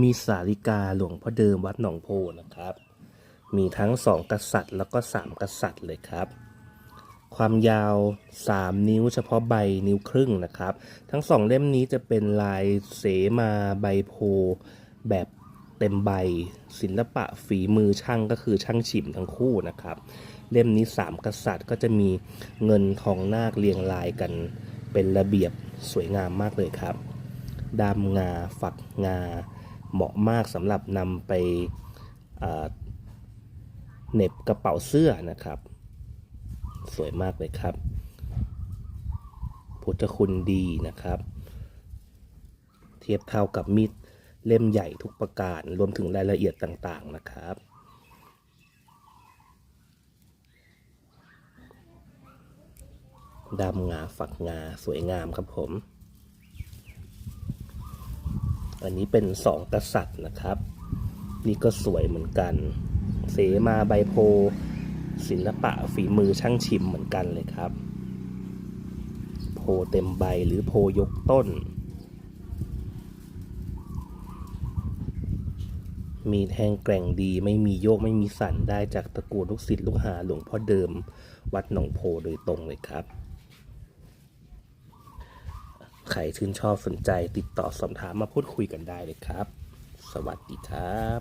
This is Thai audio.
มีสาริกาหลวงพ่อเดิมวัดหนองโพนะครับ มีทั้งสองกษัตริย์แล้วก็สามกษัตริย์เลยครับ ความยาว 3 นิ้วเฉพาะใบนิ้วครึ่งนะครับ ทั้งสองเล่มนี้จะเป็นลายเสมาใบโพแบบเต็มใบศิลปะฝีมือช่างก็คือช่างฉิมทั้งคู่นะครับ เล่มนี้สามกษัตริย์ก็จะมีเงินทองนาคเรียงรายกันเป็นระเบียบสวยงามมากเลยครับดามงา ฝักงา เหมาะมากสำหรับนำไปเหน็บกระเป๋าเสื้อนะครับ สวยมากเลยครับ พุทธคุณดีนะครับ เทียบเท่ากับมีดเล่มใหญ่ทุกประการรวมถึงรายละเอียดต่างๆนะครับดำงาฝักงาสวยงามครับผม อันนี้เป็นสองกษัตริย์นะครับ นี่ก็สวยเหมือนกัน เสมาใบโพศิลปะฝีมือช่างชิมเหมือนกันเลยครับ โพเต็มใบหรือโพยกต้น มีแทงแกร่งดีไม่มีโยกไม่มีสั่นได้จากตระกูลลูกศิษย์ลูกหาหลวงพ่อเดิม วัดหนองโพโดยตรงเลยครับ รชื่นชอบสนใจติดต่อสอบถามมาพูดคุยกันได้เลยครับ สวัสดีครับ